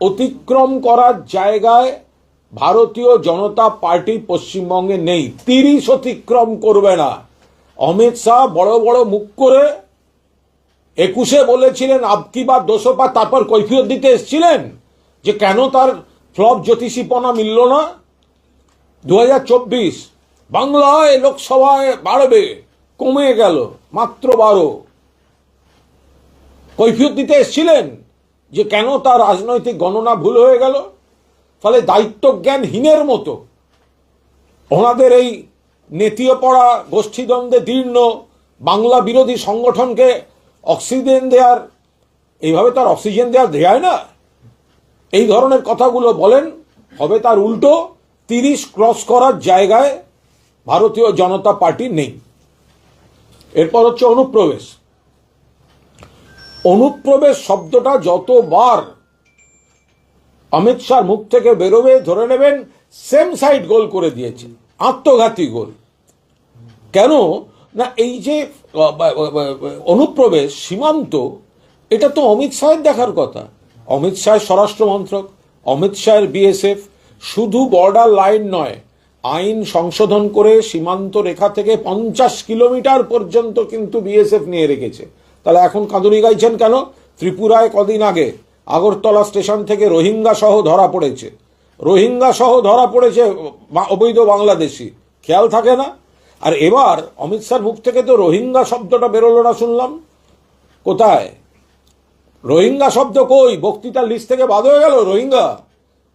অতিক্রম করার জায়গায় ভারতীয় জনতা পার্টি পশ্চিমবঙ্গে নেই। তিরিশ অতিক্রম করবে না। অমিত শাহ বড় বড় মুখ করে একুশে বলেছিলেন আবকি বা দোষপা তারপর কৈফিয়ত দিতে এসছিলেন যে কেন তার ফ্লপ জ্যোতিষীপনা মিলল না। দু হাজার চব্বিশ, বাংলায় লোকসভায় বাড়বে, কমে গেল, মাত্র বারো। কৈফিয়ত দিতে এসছিলেন যে কেন তার রাজনৈতিক গণনা ভুল হয়ে গেল? ফলে দায়িত্বজ্ঞানহীনের মতো। ওনাদের এই নেতিয়ে পড়া গোষ্ঠীদ্বন্দ্বে দীর্ণ বাংলা বিরোধী সংগঠনকে অক্সিজেন দেওয়ার এইভাবে তার অক্সিজেন দেওয়ার দেয় না? এই ধরনের কথাগুলো বলেন, হবে তার উল্টো, তিরিশ ক্রস করার জায়গায় ভারতীয় জনতা পার্টি নেই। এরপর হচ্ছে অনুপ্রবেশ। অনুপ্রবেশ শব্দটা যতবার অমিত শাহর মুখ থেকে বেরোবে, ধরে নেবেন সেম সাইড গোল করে দিয়েছে, আত্মঘাতী গোল। কেন? না, এই যে অনুপ্রবেশ সীমান্ত, এটা তো অমিত শাহের দেখার কথা। অমিত শাহের স্বরাষ্ট্র মন্ত্রক, অমিত শাহের বিএসএফ শুধু বর্ডার লাইন নয়, আইন সংশোধন করে সীমান্ত রেখা থেকে পঞ্চাশ কিলোমিটার পর্যন্ত কিন্তু বিএসএফ নিয়ে রেখেছে। তাহলে এখন কাঁদুনি গাইছেন কেন? ত্রিপুরায় কদিন আগে আগরতলা স্টেশন থেকে রোহিঙ্গা সহ ধরা পড়েছে। রোহিঙ্গা সহ ধরা পড়েছে অবৈধ বাংলাদেশি। খেয়াল থাকে না? আর এবার অমিত শাহর মুখ থেকে তো রোহিঙ্গা শব্দটা বেরোলো না শুনলাম। কোথায়? রোহিঙ্গা শব্দ কই? বক্তৃতার লিস্ট থেকে বাদ হয়ে গেল রোহিঙ্গা।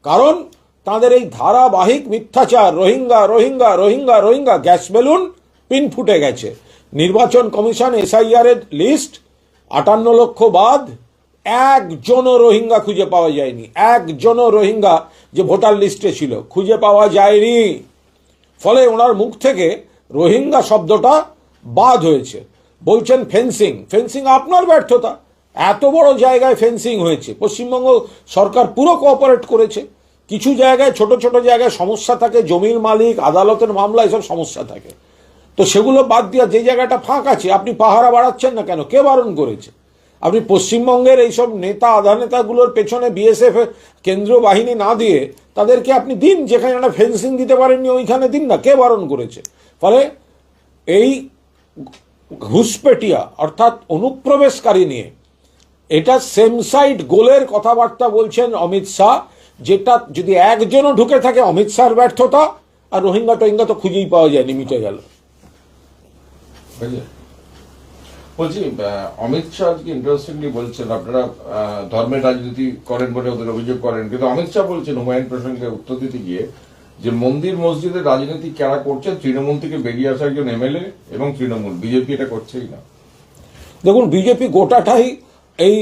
কারণ তাদের এই ধারাবাহিক মিথ্যাচার, Rohingya Rohingya Rohingya Rohingya, gas balloon, pin ফুটে গেছে। নির্বাচন কমিশন এসআইআর এর লিস্ট আটান্ন লক্ষ বাদ একজনও রোহিঙ্গা খুঁজে পাওয়া যায়নি। একজনও রোহিঙ্গা যে ভোটার লিস্টে ছিল, খুঁজে পাওয়া যায়নি। ফলে ওনার মুখ থেকে রোহিঙ্গা শব্দটা বাদ হয়েছে। বলছেন ফেন্সিং। ফেন্সিং আপনার ব্যর্থতা। এত বড় জায়গায় ফেন্সিং হয়েছে। পশ্চিমবঙ্গ সরকার পুরো কোঅপারেট করেছে। কিছু জায়গায়, ছোট ছোট জায়গায় সমস্যা থাকে, জমির মালিক, আদালতের মামলা এসব সমস্যা থাকে। তো সেগুলো বাদ দিয়া যে জায়গাটা ফাঁক আছে, আপনি পাহারা বাড়াচ্ছেন না কেন? কে বারণ করেছে? আপনি পশ্চিমবঙ্গের এইসব নেতা আধা নেতাগুলোর পেছনে বিএসএফ কেন্দ্রীয় বাহিনী না দিয়ে তাদেরকে আপনি দিন, যেখানে একটা ফেন্সিং দিতে পারেননি, ওইখানে দিন না। কে বারণ করেছে? ফলে এই ঘুষপেটিয়া, অর্থাৎ অনুপ্রবেশকারী নিয়ে, এটা সেম সাইড গোলের কথাবার্তা বলছেন অমিত শাহ, যেটা যদি একজনও ঢুকে থাকে, অমিত শাহর ব্যর্থতা, আর রোহিঙ্গা টোহিঙ্গা তো খুঁজেই পাওয়া যায়নি, মিটে গেল? বলছি অমিত শাহ আজকে ইন্টারেস্টিংলি বলছেন, আপনারা ধর্মের রাজনীতি করেন বলে ওদের অভিযোগ করেন, কিন্তু অমিত শাহ বলছেন হুমায়ুন প্রসঙ্গে উত্তর দিতে গিয়ে যে মন্দির মসজিদের রাজনীতি কারা করছে, তৃণমূল থেকে বেরিয়ে আসা একজন এমএলএ এবং তৃণমূল, বিজেপি এটা করছেই না। দেখুন, বিজেপি গোটাটাই এই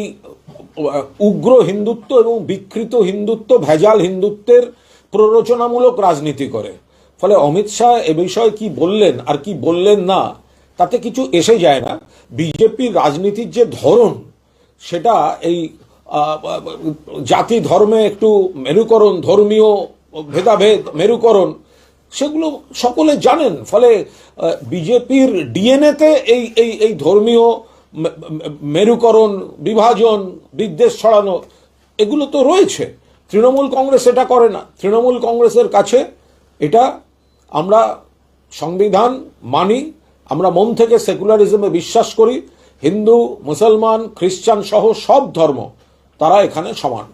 উগ্র হিন্দুত্ব এবং বিকৃত হিন্দুত্ব, ভেজাল হিন্দুত্বের প্ররোচনামূলক রাজনীতি করে। ফলে অমিত শাহ এ বিষয়ে কি বললেন আর কি বললেন না তাতে কিছু এসে যায় না। বিজেপির রাজনীতির যে ধরন, সেটা এই জাতি ধর্মে একটু মেরুকরণ, ধর্মীয় ভেদাভেদ, মেরুকরণ, সেগুলো সকলে জানেন। ফলে বিজেপির ডিএনএতে এই এই এই ধর্মীয় মেরুকরণ, বিভাজন, বিদ্বেষ ছড়ানো, এগুলো তো রয়েছে। তৃণমূল কংগ্রেস এটা করে না। তৃণমূল কংগ্রেসের কাছে এটা আমরা সংবিধান মানি আমরা মন থেকে সেকুলারিজমে বিশ্বাস করি হিন্দু মুসলমান খ্রিস্টান সহ সব ধর্ম তারা এখানে সমান।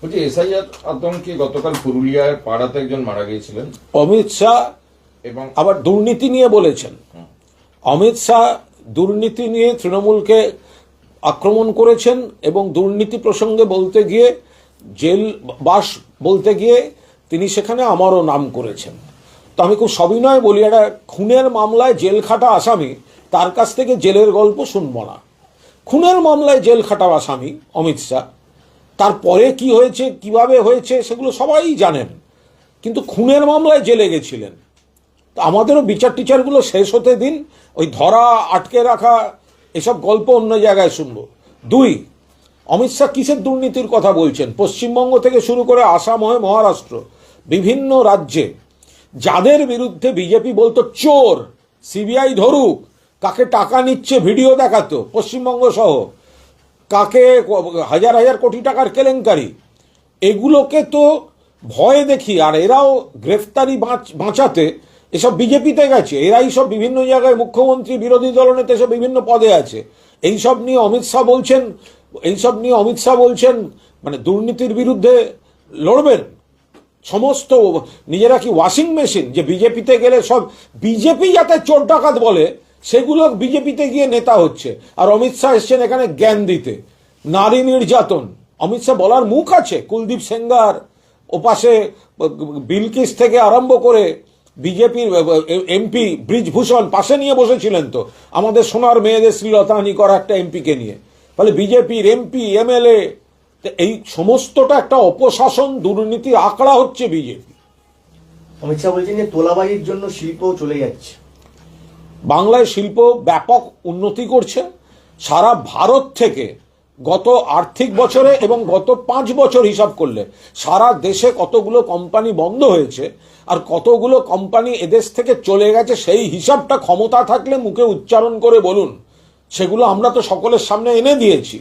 বলছি এসআইআর আতঙ্কে গতকাল পুরুলিয়ায় পাড়াতে একজন মারা গিয়েছিলেন? অমিত শাহ এবং আবার দুর্নীতি নিয়ে বলেছেন। অমিত শাহ দুর্নীতি নিয়ে তৃণমূলকে আক্রমণ করেছেন এবং দুর্নীতি প্রসঙ্গে বলতে গিয়ে জেল বাস বলতে গিয়ে তিনি সেখানে আমারও নাম করেছেন। তো আমি খুব সবিনয় বলি, একটা খুনের মামলায় জেল খাটা আসামি, তার কাছ থেকে জেলের গল্প শুনব না। খুনের মামলায় জেল খাটা আসামি, অমিত শাহ, তারপরে কি হয়েছে, কীভাবে হয়েছে, সেগুলো সবাই জানেন, কিন্তু খুনের মামলায় জেলে গেছিলেন। তো আমাদেরও বিচার টিচারগুলো শেষ হতে দিন, ওই ধরা, আটকে রাখা, এসব গল্প অন্য জায়গায় শুনব। দুই, অমিত শাহ কিসের দুর্নীতির কথা বলছেন? পশ্চিমবঙ্গ থেকে শুরু করে আসাম হয়ে মহারাষ্ট্র, বিভিন্ন রাজ্যে। যাদের বিরুদ্ধে বিজেপি বলতো, চোর সিবিআই ধরুক, কাকে টাকা নিচ্ছে ভিডিও দেখাতো, পশ্চিমবঙ্গ সহ, কাকে হাজার হাজার কোটি টাকার কেলেঙ্কারি, এগুলোকে তো ভয় দেখি, আর এরাও গ্রেফতারি বাঁচ- বাঁচাতে এসব বিজেপিতে গেছে, এরাই সব বিভিন্ন জায়গায় মুখ্যমন্ত্রী, বিরোধী দলনেতা এসব বিভিন্ন পদে আছে। এইসব নিয়ে অমিত শাহ বলছেন, এইসব নিয়ে অমিত শাহ বলছেন মানে দুর্নীতির বিরুদ্ধে লড়বেন। সমস্ত নিজেরা কি ওয়াশিং মেশিন যে বিজেপিতে গেলে সব বিজেপি যাতে চোর ডাকাত বলে, সেগুলো বিজেপিতে গিয়ে নেতা হচ্ছে। আর অমিত শাহ এসছেন এখানে জ্ঞান দিতে। নারী নির্যাতন। অমিত শাহ বলার মুখ আছে? কুলদীপ সেঙ্গার ওপাশে বিলকিস থেকে আরম্ভ করে বিজেপির এমপি ব্রিজভূষণ পাশে নিয়ে বসেছিলেন তো। আমাদের সোনার মেয়েদের শ্রীলতাহানি করা একটা এমপিকে নিয়ে। ফলে বিজেপির এমপি, এমএলএ এই সমস্তটা একটা অপশাসন দুর্নীতি আঁকড়া হচ্ছে বিজেপি। অমিত শাহ বলছেন যে তোলাবাজির জন্য শিল্প চলে যাচ্ছে। বাংলায় শিল্প ব্যাপক উন্নতি করছে। সারা ভারত থেকে গত আর্থিক বছরে এবং গত পাঁচ বছর হিসাব করলে সারা দেশে কতগুলো কোম্পানি বন্ধ হয়েছে আর কতগুলো কোম্পানি এদেশ থেকে চলে গেছে সেই হিসাবটা ক্ষমতা থাকলে মুখে উচ্চারণ করে বলুন। সেগুলো আমরা তো সকলের সামনে এনে দিয়েছি।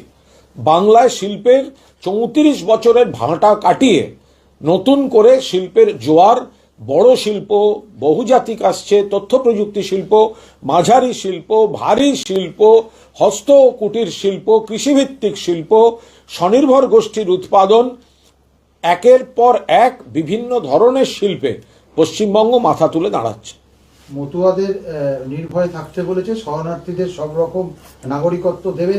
বাংলায় শিল্পের চৌত্রিশ বছরের ভাঁটা কাটিয়ে নতুন করে শিল্পের জোয়ার, বড় শিল্প, বহুজাতিক আসছে তথ্য প্রযুক্তি শিল্প, মাঝারি শিল্প, ভারী শিল্প, হস্ত কুটির শিল্প, কৃষিভিত্তিক শিল্প, স্বনির্ভর গোষ্ঠীর উৎপাদন, একের পর এক বিভিন্ন ধরনের শিল্পে পশ্চিমবঙ্গ মাথা তুলে দাঁড়াচ্ছে। মতুয়াদের নির্ভয় থাকতে বলেছে, শরণার্থীদের সব রকম নাগরিকত্ব দেবে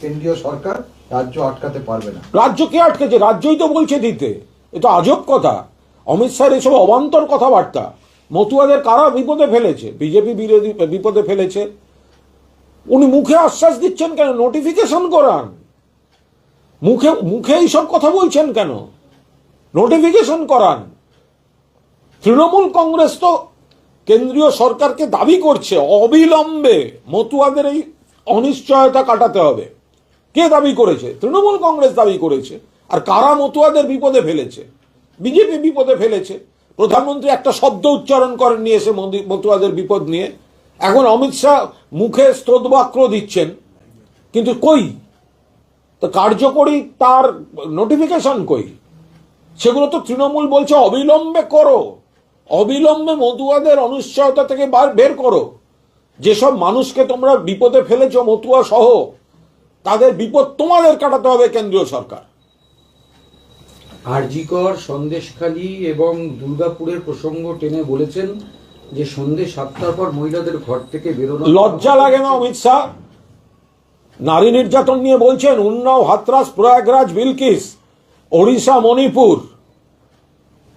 কেন্দ্রীয় সরকার, রাজ্য আটকাতে পারবে না। রাজ্য কে আটকেছে? রাজ্যই তো বলছে দিতে। এ তো আজব কথা। অমিত শাহের এসব অবান্তর কথাবার্তা। মতুয়াদের কারা বিপদে ফেলেছে? বিজেপি বিরোধী বিপদে ফেলেছে। উনি মুখে আশ্বাস দিচ্ছেন কেন? নোটিফিকেশন করান। মুখে মুখে এইসব কথা বলছেন কেন? নোটিফিকেশন করান। তৃণমূল কংগ্রেস তো কেন্দ্রীয় সরকারকে দাবি করছে, অবিলম্বে মতুয়াদের এই অনিশ্চয়তা কাটাতে হবে। কে দাবি করেছে? তৃণমূল কংগ্রেস দাবি করেছে। আর কারা মতুয়াদের বিপদে ফেলেছে? বিজেপি বিপদে ফেলেছে। প্রধানমন্ত্রী একটা শব্দ উচ্চারণ করেননি এসে মন্দি- মতুয়াদের বিপদ নিয়ে। এখন অমিত শাহ মুখে স্তোতবাক্য দিচ্ছেন, কিন্তু কই? তো কার্যকরী তার নোটিফিকেশন কই? সেগুলো তো তৃণমূল বলছে অবিলম্বে করো। অবিলম্বে মতুয়াদের অনিশ্চয়তা থেকে বার- বের করো। যেসব মানুষকে তোমরা বিপদে ফেলেছ মতুয়া সহ তাদের বিপদ তোমাদের কাটাতে হবে কেন্দ্রীয় সরকার। আরজিকর সন্দেশখালী এবং দুর্গাপুরের প্রসঙ্গ টেনে বলেছেন যে সন্ধ্যে সাতটার পর মহিলাদের ঘর থেকে বেরোনো লজ্জা লাগে না অমিত শাহ? নারী নির্যাতন নিয়ে বলছেন উন্নাও হাতরাস প্রয়াগরাজ বিলকিস ওড়িশা মণিপুর।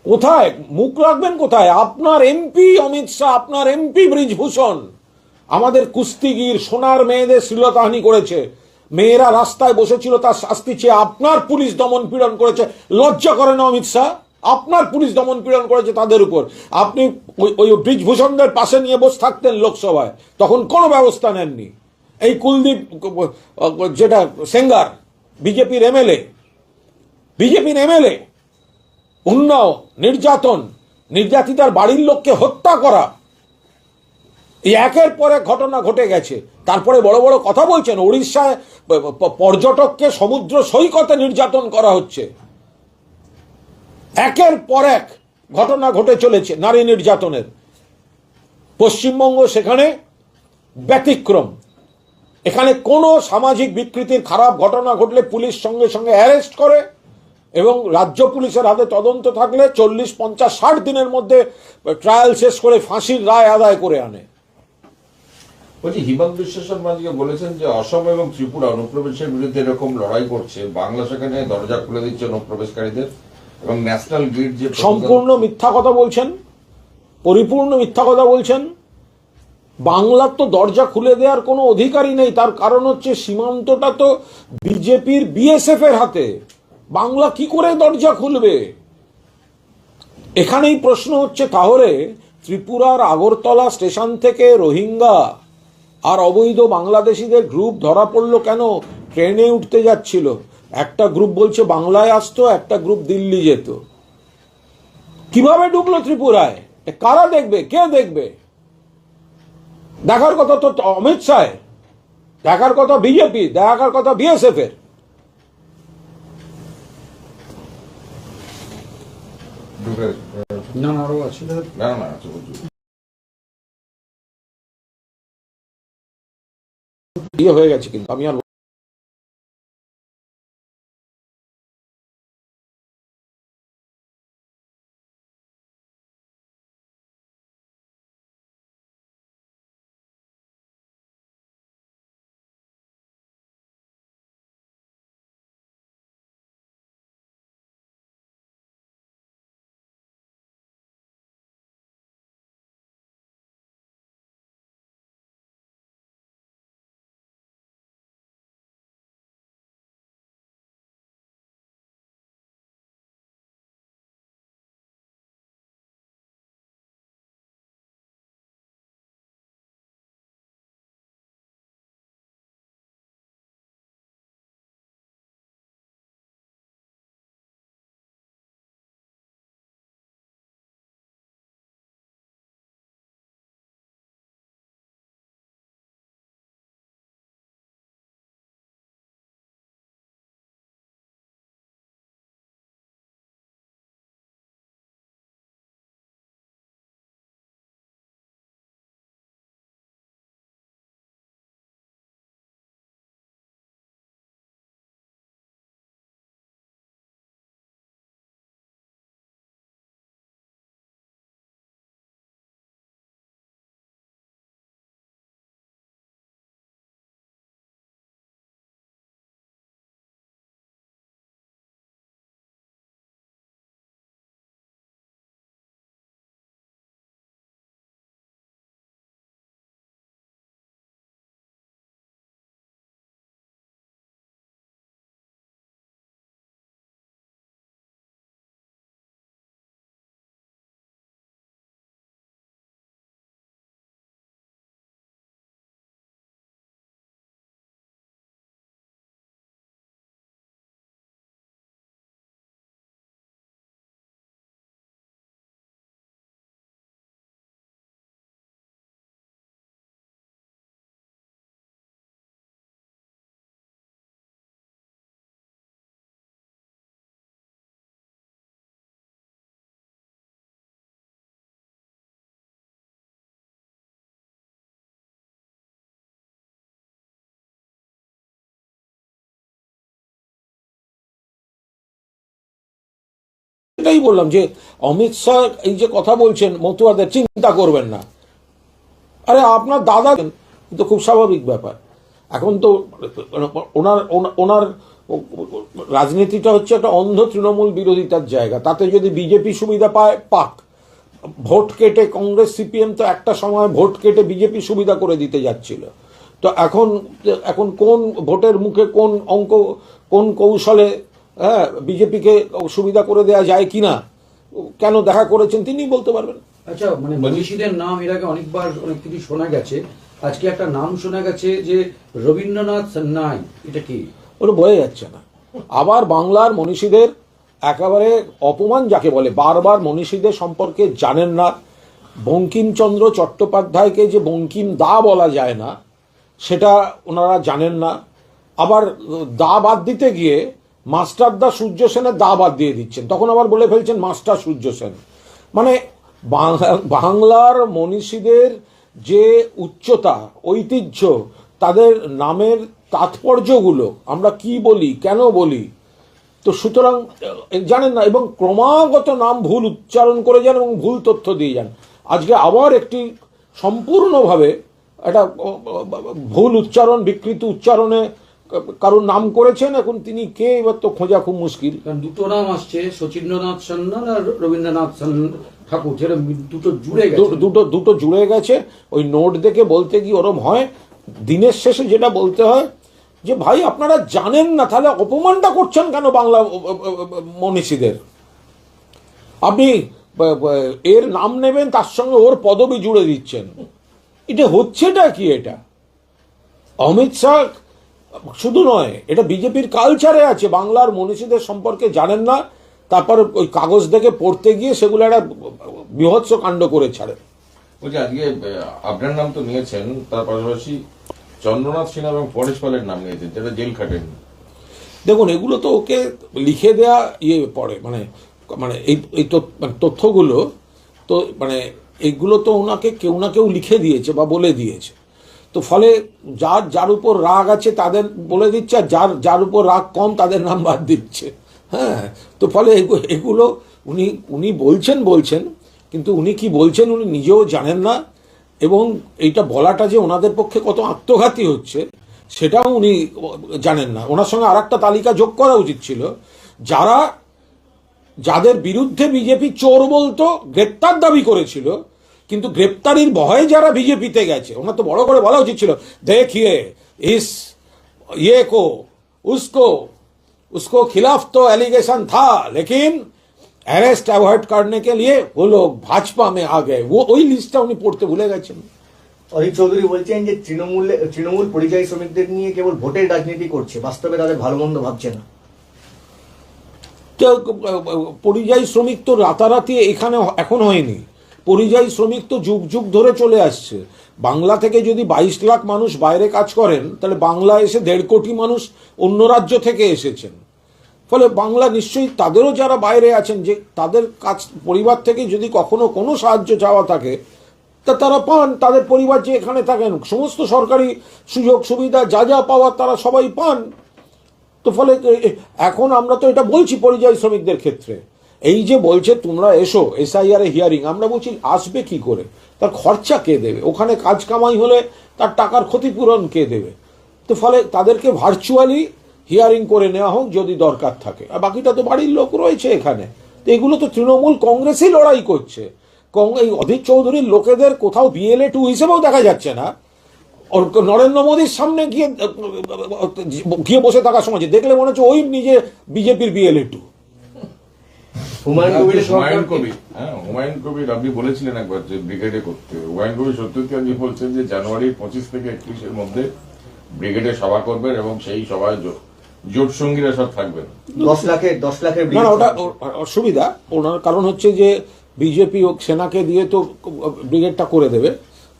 কোথায়? মুখ রাখবেন কোথায়? আপনার এমপি অমিত শাহ, আপনার এমপি ব্রিজভূষণ। আমাদের কুস্তিগির, সোনার মেয়েদের শ্লীলতাহানি করেছে। মেয়েরা রাস্তায় বসেছিল, তার শাস্তি চেয়ে আপনার পুলিশ দমন পীড়ন করেছে। লজ্জা করে না অমিত শাহ? আপনার পুলিশ দমন পীড়ন করেছে তাদের উপর। আপনি ওই- ওই ব্রিজভূষণদের পাশে নিয়ে বসে থাকতেন লোকসভায়। তখন কোনো ব্যবস্থা নেননি। এই কুলদীপ, যেটা, সেঙ্গার, বিজেপির এমএলএ। বিজেপির এমএলএ। উন্নয় নির্যাতন, নির্যাতিতার বাড়ির লোককে হত্যা করা। এই একের পর এক ঘটনা ঘটে গেছে। তারপরে বড় বড় কথা বলছেন উড়িষ্যায় পর্যটককে সমুদ্র সৈকতে নির্যাতন করা হচ্ছে। একের পর এক ঘটনা ঘটে চলেছে নারী নির্যাতনের। পশ্চিমবঙ্গ সেখানে ব্যতিক্রম। এখানে কোনো সামাজিক বিকৃতির খারাপ ঘটনা ঘটলে পুলিশ সঙ্গে সঙ্গে অ্যারেস্ট করে। এবং রাজ্য পুলিশের হাতে তদন্ত থাকলে চল্লিশ পঞ্চাশ ষাট দিনের মধ্যে ট্রায়াল শেষ করে ফাঁসির রায় আদায় করে আনে। বলছি হিমন্ত বিশ্ব শর্মা বলেছেন যে অসম এবং ত্রিপুরা অনুপ্রবেশের বিরুদ্ধে এরকম লড়াই করছে। বাংলা সেখানে দরজা খুলে দিচ্ছে অনুপ্রবেশকারীদের এবং ন্যাশনাল গ্রিড যে সম্পূর্ণ মিথ্যা কথা বলছেন পরিপূর্ণ মিথ্যা কথা বলছেন। বাংলার তো দরজা খুলে দেওয়ার কোনো অধিকারই নেই। তার কারণ হচ্ছে সীমান্তটা তো বিজেপির বিএসএফ এর হাতে। বাংলা কি করে দরজা খুলবে? এখানেই প্রশ্ন হচ্ছে তাহলে ত্রিপুরার আগরতলা স্টেশন থেকে রোহিঙ্গা আর অবৈধ বাংলাদেশিদের গ্রুপ ধরা পড়ল কেন? ট্রেনে উঠতে যাচ্ছিল। একটা গ্রুপ বলছে বাংলায় আসতো, একটা গ্রুপ দিল্লি যেত। কীভাবে ঢুকলো ত্রিপুরায়? কারা দেখবে? কে দেখবে? দেখার কথা তো অমিত শাহ। দেখার কথা বিজেপি, দেখার কথা বিএসএফ এর ঢুকে না না, আরও আছে। না না ইয়ে হয়ে গেছে কিন্তু আমি আর এটাই বললাম যে অমিত শাহ এই যে কথা বলছেন, মতুয়াদের চিন্তা করবেন না। আরে আপনার দাদা তো খুব স্বাভাবিক ব্যাপার। এখন তো ওনার ওনার রাজনীতিটা হচ্ছে একটা অন্ধ তৃণমূল বিরোধিতার জায়গা। তাতে যদি বিজেপি সুবিধা পায়, পাক। ভোট কেটে কংগ্রেস, সিপিএম তো একটা সময় ভোট কেটে বিজেপি সুবিধা করে দিতে যাচ্ছিল। তো এখন এখন কোন ভোটের মুখে কোন অঙ্ক, কোন কৌশলে হ্যাঁ বিজেপিকে সুবিধা করে দেওয়া যায় কিনা? কেন দেখা করেছেন তিনি বলতে পারবেন। আচ্ছা মানে মনীষীদের নাম এর আগে অনেকবার অনেক কিছু শোনা গেছে। আজকে একটা নাম শোনা গেছে যে রবীন্দ্রনাথ সান্যাল এটা কি? ওটা বোঝা যাচ্ছে না। আবার বাংলার মনীষীদের একেবারে অপমান যাকে বলে বারবার মনীষীদের সম্পর্কে জানেন না। বঙ্কিমচন্দ্র চট্টোপাধ্যায়কে যে বঙ্কিম দা বলা যায় না সেটা ওনারা জানেন না। আবার দা বাদ দিতে গিয়ে মাস্টার দা সূর্য সেনের দা বাদ দিয়ে দিচ্ছেন। তখন আবার বলে ফেলছেন মাস্টার সূর্য সেন। মানে বাংলা- বাংলার মনীষীদের যে উচ্চতা, ঐতিহ্য, তাদের নামের তাৎপর্যগুলো আমরা কি বলি, কেন বলি? তো সুতরাং জানেন না, এবং ক্রমাগত নাম ভুল উচ্চারণ করে যান এবং ভুল তথ্য দিয়ে যান। আজকে আবার একটি সম্পূর্ণভাবে একটা ভুল উচ্চারণ, বিকৃত উচ্চারণে কারোর নাম করেছেন এখন তিনি কে এবার তো খোঁজা খুব মুশকিল। কারণ দুটো নাম আসছে শচীন্দ্রনাথ সান্যাল আর রবীন্দ্রনাথ ঠাকুর যেটা দুটো জুড়ে গেছে। দুটো দুটো জুড়ে গেছে। ওই নোট দেখে বলতে গিয়ে ওরম হয় দিনের শেষে যেটা বলতে হয় যে ভাই আপনারা জানেন না তাহলে অপমানটা করছেন কেন বাংলা মনীষীদের? আপনি এর নাম নেবেন তার সঙ্গে ওর পদবি জুড়ে দিচ্ছেন। এটা হচ্ছেটা কি এটা? অমিত শাহ শুধু নয় এটা বিজেপির কালচারে আছে। বাংলার মনীষীদের সম্পর্কে জানেন না তারপর ওই কাগজ দেখে পড়তে গিয়ে সেগুলো একটা বৃহৎস কাণ্ড করে ছাড়ে। বলছি আজকে আপনার নাম তো নিয়েছেন তার পাশাপাশি চন্দ্রনাথ সিনহা এবং পরেশ পালের নাম নিয়েছেন যেটা জেল খাটেন। দেখুন এগুলো তো ওকে লিখে দেয়া ইয়ে পড়ে মানে মানে এই এই মানে তথ্যগুলো তো মানে এইগুলো তো ওনাকে কেউ না কেউ লিখে দিয়েছে বা বলে দিয়েছে। তো ফলে যার যার উপর রাগ আছে তাদের বলে দিচ্ছে, আর যার যার উপর রাগ কম তাদের নাম বাদ দিচ্ছে। হ্যাঁ তো ফলে এগু- এগুলো উনি উনি বলছেন বলছেন, কিন্তু উনি কি বলছেন উনি নিজেও জানেন না, এবং এইটা বলাটা যে ওনাদের পক্ষে কত আত্মঘাতী হচ্ছে, সেটাও উনি জানেন না। ওনার সঙ্গে আর তালিকা যোগ করা উচিত ছিল, যারা, যাদের বিরুদ্ধে বিজেপি চোর বলতো, গ্রেপ্তার দাবি করেছিল কিন্তু গ্রেপ্তারির ভয়ে যারা বিজেপিতে গেছে ওনার তো বড় করে বলা উচিত ছিল দেখিয়ে ইস ये को उसको उसको खिलाफ तो एलिगेशन था लेकिन अरेस्ट अवॉइड करने के लिए वो लोग भाजपा में आ गए वो ওই লিস্টটা উনি পড়তে ভুলে গেছেন অজিত চৌধুরী বলছেন যে তৃণমূলে তৃণমূল পরিযায়ী শ্রমিকদের নিয়ে কেবল ভোটের রাজনীতি করছে বাস্তবে তাদের ভালো মন্দ ভাবছে না তো, পরিযায়ী শ্রমিক তো রাতারাতি এখানে এখন হয়নি পরিযায়ী শ্রমিক তো যুগ যুগ ধরে চলে আসছে। বাংলা থেকে যদি বাইশ লাখ মানুষ বাইরে কাজ করেন, তাহলে বাংলা এসে দেড় কোটি মানুষ অন্য রাজ্য থেকে এসেছেন। ফলে বাংলা নিশ্চয়ই তাদেরও যারা বাইরে আছেন, যে তাদের কাছ, পরিবার থেকে যদি কখনো কোনো সাহায্য চাওয়া থাকে, তা তারা পান, তাদের পরিবার যে এখানে থাকেন, সমস্ত সরকারি সুযোগ সুবিধা যা যা পাওয়ার তারা সবাই পান। তো ফলে এখন আমরা তো এটা বলছি পরিযায়ী শ্রমিকদের ক্ষেত্রে। এই যে বলছে, তোমরা এসো এসআইআর এ হিয়ারিং আমরা বলছি, আসবে কি করে? তার খরচা কে দেবে? ওখানে কাজ কামাই হলে তার টাকার ক্ষতিপূরণ কে দেবে? তো ফলে তাদেরকে ভার্চুয়ালি হিয়ারিং করে নেওয়া হোক যদি দরকার থাকে। আর বাকিটা তো বাড়ির লোক রয়েছে এখানে। তো এগুলো তো তৃণমূল কংগ্রেসই লড়াই করছে। এই অধীর চৌধুরীর লোকেদের কোথাও বিএলএ টু হিসেবেও দেখা যাচ্ছে না। নরেন্দ্র মোদীর সামনে গিয়ে গিয়ে বসে থাকার সময় দেখলে মনে হচ্ছে ওই নিজে বিজেপির বিএলএ টু হুমায়ুন কবির হুমায়ুন কবির হ্যাঁ হুমায়ুন কবির আপনি বলেছিলেন একবার যে ব্রিগেডে করতে। হুমায়ুন কবির সত্যি আপনি বলছেন যে জানুয়ারির পঁচিশ থেকে একত্রিশের মধ্যে ব্রিগেডে সভা করবেন এবং সেই সভায় জোট সঙ্গীরা সব থাকবেন। দশ লাখের দশ লাখের না না ওটা অসুবিধা। ওনার কারণ হচ্ছে যে বিজেপি ও সেনাকে দিয়ে তো ব্রিগেডটা করে দেবে।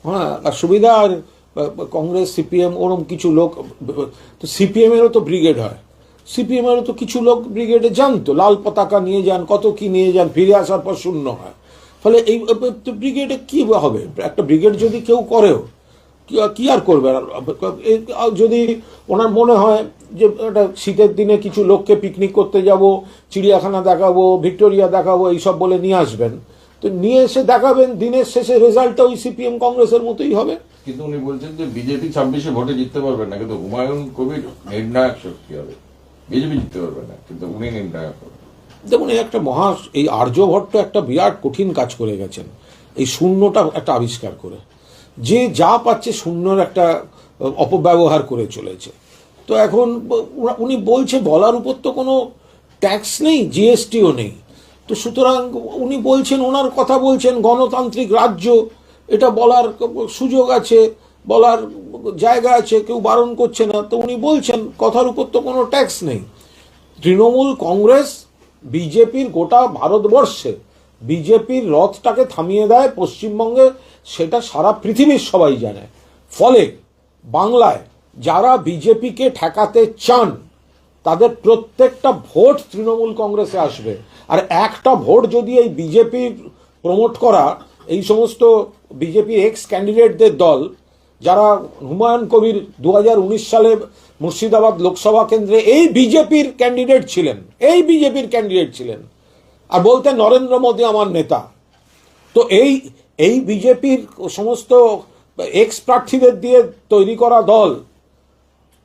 হ্যাঁ আর সুবিধা আর কংগ্রেস সিপিএম ওরম কিছু লোক তো সিপিএম এরও তো ব্রিগেড হয়। সিপিএম এরও তো কিছু লোক ব্রিগেডে যান তো লাল পতাকা নিয়ে যান, কত কি নিয়ে যান, ফিরে আসার পর শূন্য হয়। ফলে এই ব্রিগেডে কি হবে? একটা ব্রিগেড যদি কেউ করেও, কি- আর করবে? যদি ওনার মনে হয় যে একটা শীতের দিনে কিছু লোককে পিকনিক করতে যাব, চিড়িয়াখানা দেখাবো, ভিক্টোরিয়া দেখাবো, এইসব বলে নিয়ে আসবেন, তো নিয়ে এসে দেখাবেন, দিনের শেষে রেজাল্টটা ওই সিপিএম কংগ্রেসের মতোই হবে। কিন্তু উনি বলছেন যে বিজেপি ছাব্বিশে ভোটে জিততে পারবেন না, কিন্তু হুমায়ুন কবির নির্ণায়ক শক্তি হবে। বিজেপি জিততে পারবে না, কিন্তু উনি নির্ণায়ক দেখুন, এই একটা মহা, এই আর্যভট্ট একটা বিরাট কঠিন কাজ করে গেছেন। এই শূন্যটা একটা আবিষ্কার করে। যে যা পাচ্ছে শূন্যর একটা অপব্যবহার করে চলেছে। তো এখন উনি বলছে বলার উপর তো কোনো ট্যাক্স নেই, জিএসটিও নেই। তো সুতরাং উনি বলছেন, ওনার কথা বলছেন, গণতান্ত্রিক রাজ্য, এটা বলার সুযোগ আছে। বলার জায়গা আছে, কেউ বারণ করছে না। তো উনি বলছেন, কথার উপর তো কোনো ট্যাক্স নেই। তৃণমূল কংগ্রেস বিজেপির গোটা ভারতবর্ষে বিজেপির রথটাকে থামিয়ে দেয় পশ্চিমবঙ্গে, সেটা সারা পৃথিবীর সবাই জানে। ফলে বাংলায় যারা বিজেপিকে ঠেকাতে চান, তাদের প্রত্যেকটা ভোট তৃণমূল কংগ্রেসে আসবে। আর একটা ভোট যদি এই বিজেপির প্রমোট করা, এই সমস্ত বিজেপি এক্স ক্যান্ডিডেটদের দল যারা হুমায়ুন কবির দু হাজার উনিশ সালে মুর্শিদাবাদ লোকসভা কেন্দ্রে এই বিজেপির ক্যান্ডিডেট ছিলেন, এই বিজেপির ক্যান্ডিডেট ছিলেন। আর বলতে নরেন্দ্র মোদী আমার নেতা। তো এই এই বিজেপির সমস্ত এক্স প্রার্থীদের দিয়ে তৈরি করা দল,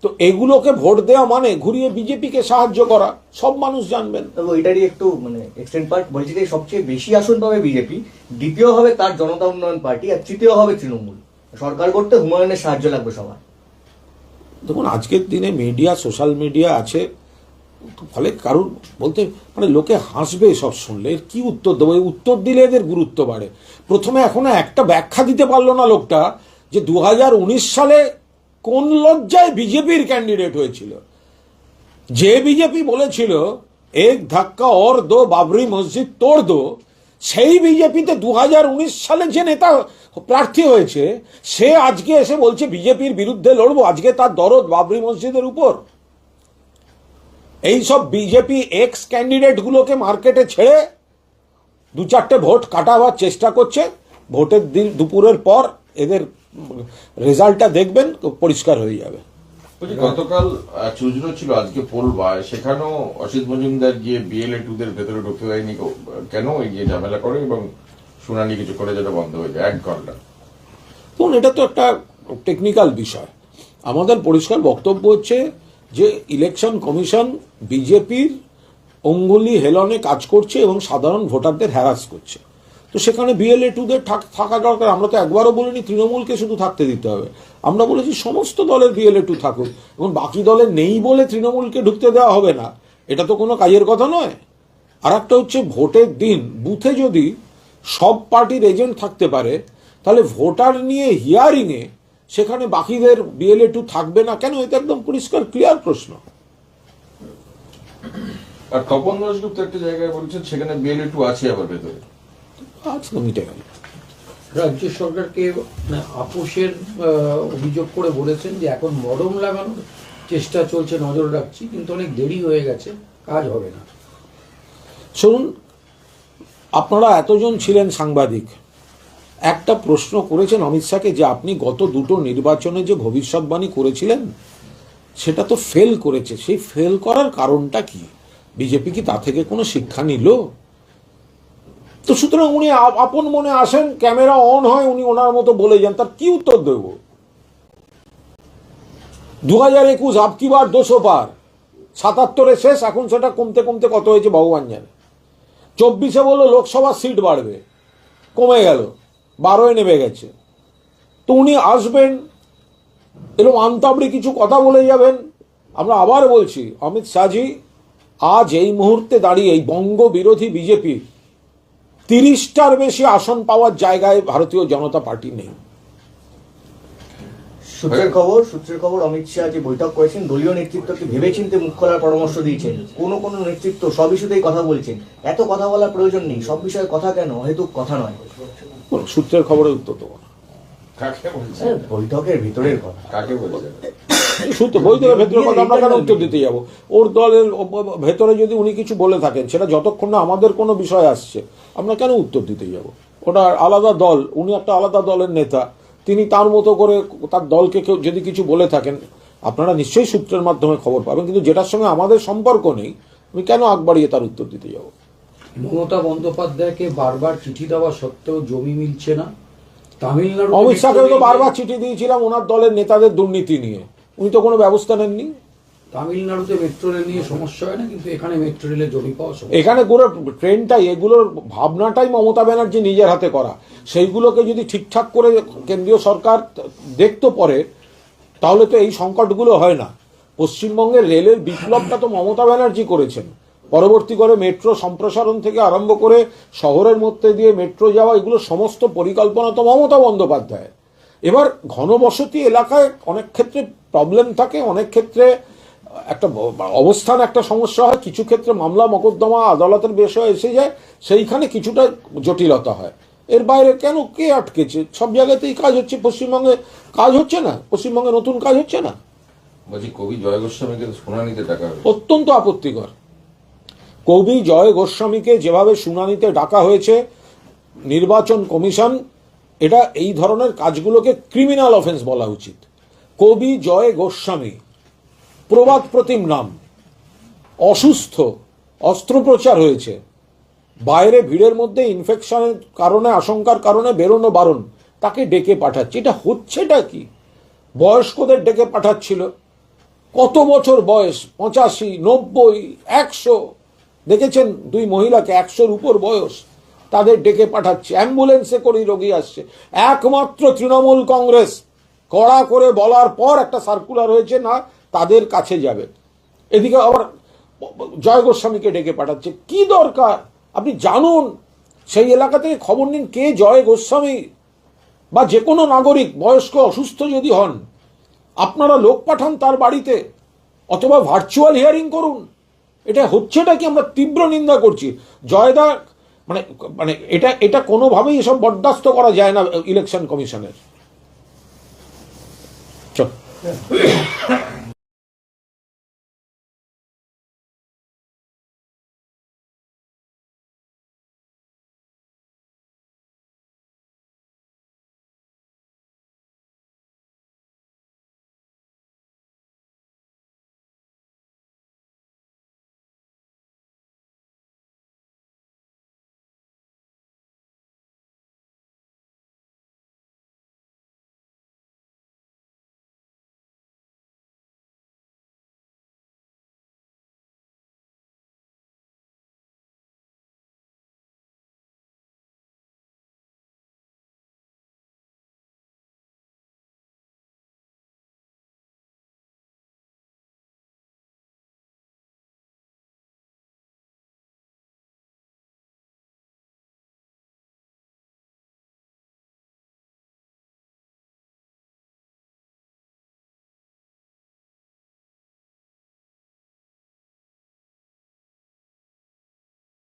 তো এগুলোকে ভোট দেওয়া মানে ঘুরিয়ে বিজেপিকে সাহায্য করা, সব মানুষ জানবেন। ওইটারই একটু মানে এক্সটেন্ড পার্ট বলছি সবচেয়ে বেশি আসন পাবে বিজেপি, দ্বিতীয় হবে তার জনতা উন্নয়ন পার্টি, আর তৃতীয় হবে তৃণমূল। সরকার করতে হুমায়ুনের সাহায্য লাগবে সবার। দেখুন, আজকের দিনে মিডিয়া সোশ্যাল মিডিয়া আছে, ফলে কারণ বলতে মানে লোকে হাসবে সব শুনলে, এর কি উত্তর দেবো? এই উত্তর দিলে এদের গুরুত্ব বাড়ে। প্রথমে এখনও একটা ব্যাখ্যা দিতে পারল না লোকটা, যে দু হাজার উনিশ সালে কোন লজ্জায় বিজেপির ক্যান্ডিডেট হয়েছিল? যে বিজেপি বলেছিল, এক ধাক্কা অর দো বাবরি মসজিদ তোড় দো। সেই বিজেপিতে দু হাজার উনিশ সালে যে নেতা প্রার্থী হয়েছে, সে আজকে এসে বলছে, বিজেপির বিরুদ্ধে লড়বো, আজকে তার দরদ বাবরি মসজিদের উপর। এই সব বিজেপি এক্স ক্যান্ডিডেট গুলোকে মার্কেটে ছেড়ে দু চারটে ভোট কাটাবার চেষ্টা করছে। ভোটের দিন দুপুরের পর এদের রেজাল্টটা দেখবেন, পরিষ্কার হয়ে যাবে। বলছি, গতকাল চুজরো ছিল আজকে পোলবায় সেখানেও অসিত মজুমদার গিয়ে বিএলএ টুদের ভেতরে ঢুকতে দেয়নি। কেন এই যে ঝামেলা করে এবং শুনানি কিছু করে যেটা বন্ধ হয়ে যায়? এক ঘণ্টা। দেখুন এটা তো একটা টেকনিক্যাল বিষয়। আমাদের পরিষ্কার বক্তব্য হচ্ছে যে ইলেকশন কমিশন বিজেপির অঙ্গুলি হেলনে কাজ করছে এবং সাধারণ ভোটারদের হ্যারাস করছে। তো সেখানে বিএলএ টুদের থাকা দরকার। আমরা তো একবারও বলিনি তৃণমূলকে শুধু থাকতে দিতে হবে। আমরা বলেছি সমস্ত দলের বিএলএ টু থাকুক। এবং বাকি দলের নেই বলে তৃণমূলকে ঢুকতে দেওয়া হবে না। এটা তো কোনো কাজের কথা নয়। আর একটা হচ্ছে ভোটের দিন। বুথে যদি সব পার্টির এজেন্ট থাকতে পারে, তাহলে ভোটার নিয়ে হিয়ারিংয়ে সেখানে বাকিদের বিএলএ টু থাকবে না কেন? এটা একদম পরিষ্কার ক্লিয়ার প্রশ্ন। আর তপন দাসগুপ্ত একটা জায়গায় বলছেন, সেখানে বিএলএ টু আছে আবার ভেতরে। মিটে গেল রাজ্য সরকারকে আপোষের অভিযোগ করে বলেছেন যে এখন মরম লাগানোর চেষ্টা চলছে নজর রাখছি কিন্তু অনেক দেরি হয়ে গেছে কাজ হবে না। শুনুন আপনারা এতজন ছিলেন সাংবাদিক একটা প্রশ্ন করেছেন অমিত শাহকে যে আপনি গত দুটো নির্বাচনে যে ভবিষ্যৎবাণী করেছিলেন সেটা তো ফেল করেছে। সেই ফেল করার কারণটা কি? বিজেপি কি তা থেকে কোনো শিক্ষা নিল? তো সুতরাং উনি আপন মনে আসেন, ক্যামেরা অন হয়, উনি ওনার মতো বলে যান, তার কি উত্তর দেব? দু হাজার একুশ আপকি বার দুশো পার সাতাত্তরে শেষ, এখন সেটা কমতে কমতে কত হয়েছে ভগবান জানে। চব্বিশে বলল লোকসভার সিট বাড়বে, কমে গেল, বারোয় নেমে গেছে। তো উনি আসবেন, এরকম আন্তাবড়ি কিছু কথা বলে যাবেন। আমরা আবার বলছি, অমিত শাহজি, আজ এই মুহূর্তে দাঁড়িয়ে এই বঙ্গ বিরোধী বিজেপি তিরিশটার বেশি আসন পাওয়ার জায়গায় ভারতীয় জনতা পার্টি নেই। সূত্রের খবর সূত্রের খবর অমিত শাহ যে বৈঠক করেছেন দলীয় নেতৃত্বকে ভেবেচিন্তে মুখ খোলার পরামর্শ দিয়েছেন। কোন কোন নেতৃত্ব সব ইস্যুতেই কথা বলছেন। এত কথা বলার প্রয়োজন নেই সব বিষয়ে কথা কেন? হেতু কথা নয়। সূত্রের খবরের উত্তর দেবো না কাকে বলছেন স্যার, বৈঠকের ভিতরের কথা। কাকে বলছেন সূত্র বৈধের ভেতরে কথা আমরা কেন উত্তর দিতে যাব? ওর দলের ভেতরে যদি উনি কিছু বলে থাকেন সেটা যতক্ষণ না আমাদের কোনো বিষয় আসছে আমরা কেন উত্তর দিতে যাব? ওটা আলাদা দল উনি একটা আলাদা দলের নেতা তিনি তার মতো করে তার দলকে কেউ যদি কিছু বলে থাকেন আপনারা নিশ্চয়ই সূত্রের মাধ্যমে খবর পাবেন কিন্তু যেটার সঙ্গে আমাদের সম্পর্ক নেই আমি কেন আগ বাড়িয়ে তার উত্তর দিতে যাব? মমতা বন্দ্যোপাধ্যায়কে বারবার চিঠি দেওয়া সত্ত্বেও জমি মিলছে না। তামিলনাড়ু অমিত শাহকে তো বারবার চিঠি দিয়েছিলাম ওনার দলের নেতাদের দুর্নীতি নিয়ে। উনি তো কোনো ব্যবস্থা নেননি। তামিলনাড়ুতে মেট্রো রেল নিয়ে সমস্যা হয় না? কিন্তু এখানে মেট্রো রেলের জমি পাওয়া এখানে পুরো ট্রেনটাই এগুলোর ভাবনাটাই মমতা ব্যানার্জি নিজের হাতে করা। সেইগুলোকে যদি ঠিকঠাক করে কেন্দ্রীয় সরকার দেখতো পরে তাহলে তো এই সংকটগুলো হয় না। পশ্চিমবঙ্গের রেলের বিপ্লবটা তো মমতা ব্যানার্জি করেছেন। পরবর্তী করে মেট্রো সম্প্রসারণ থেকে আরম্ভ করে শহরের মধ্যে দিয়ে মেট্রো যাওয়া এগুলো সমস্ত পরিকল্পনা তো মমতা বন্দ্যোপাধ্যায় এবার ঘনবসতি এলাকায় অনেক ক্ষেত্রে প্রবলেম থাকে অনেক ক্ষেত্রে একটা অবস্থান একটা সমস্যা হয় কিছু ক্ষেত্রে মামলা মকদ্দমা আদালতের বিষয় এসে যায় সেইখানে কিছুটা জটিলতা হয়। এর বাইরে কেন কে আটকেছে? সব জায়গাতেই কাজ হচ্ছে পশ্চিমবঙ্গে কাজ হচ্ছে না? পশ্চিমবঙ্গে নতুন কাজ হচ্ছে না? বলছি কবি জয় গোস্বামীকে শুনানিতে ডাকা হয়েছে। অত্যন্ত আপত্তিকর। কবি জয় গোস্বামীকে যেভাবে শুনানিতে ডাকা হয়েছে, নির্বাচন কমিশন, এটা এই ধরনের কাজগুলোকে ক্রিমিনাল অফেন্স বলা উচিত। কবি জয় গোস্বামী, প্রবাদ প্রতিম নাম, অসুস্থ, অস্ত্রোপচার হয়েছে, বাইরে ভিড়ের মধ্যে ইনফেকশনের কারণে, আশঙ্কার কারণে বেরোনো বারণ তাকে ডেকে পাঠাচ্ছে। এটা হচ্ছেটা কি? বয়স্কদের ডেকে পাঠাচ্ছিল। কত বছর বয়স? পঁচাশি, নব্বই, একশো দেখেছেন দুই মহিলাকে একশোর উপর বয়স। তাদের ডেকে পাঠাচ্ছে, অ্যাম্বুলেন্সে করেই রোগী আসছে। একমাত্র তৃণমূল কংগ্রেস, কড়া করে বলার পর একটা সার্কুলার হয়েছে, না, তাদের কাছে যাবে। এদিকে আবার জয় গোস্বামীকে ডেকে পাঠাচ্ছে। কি দরকার? আপনি জানুন, সেই এলাকা থেকে খবর নিন কে জয় গোস্বামী বা যে কোনো নাগরিক, বয়স্ক, অসুস্থ যদি হন। আপনারা লোক পাঠান তার বাড়িতে, অথবা ভার্চুয়াল হিয়ারিং করুন। এটা হচ্ছেটা কি আমরা তীব্র নিন্দা করছি? জয়দা মানে মানে এটা এটা কোনোভাবেই এসব বরদাস্ত করা যায় না ইলেকশন কমিশনের চল।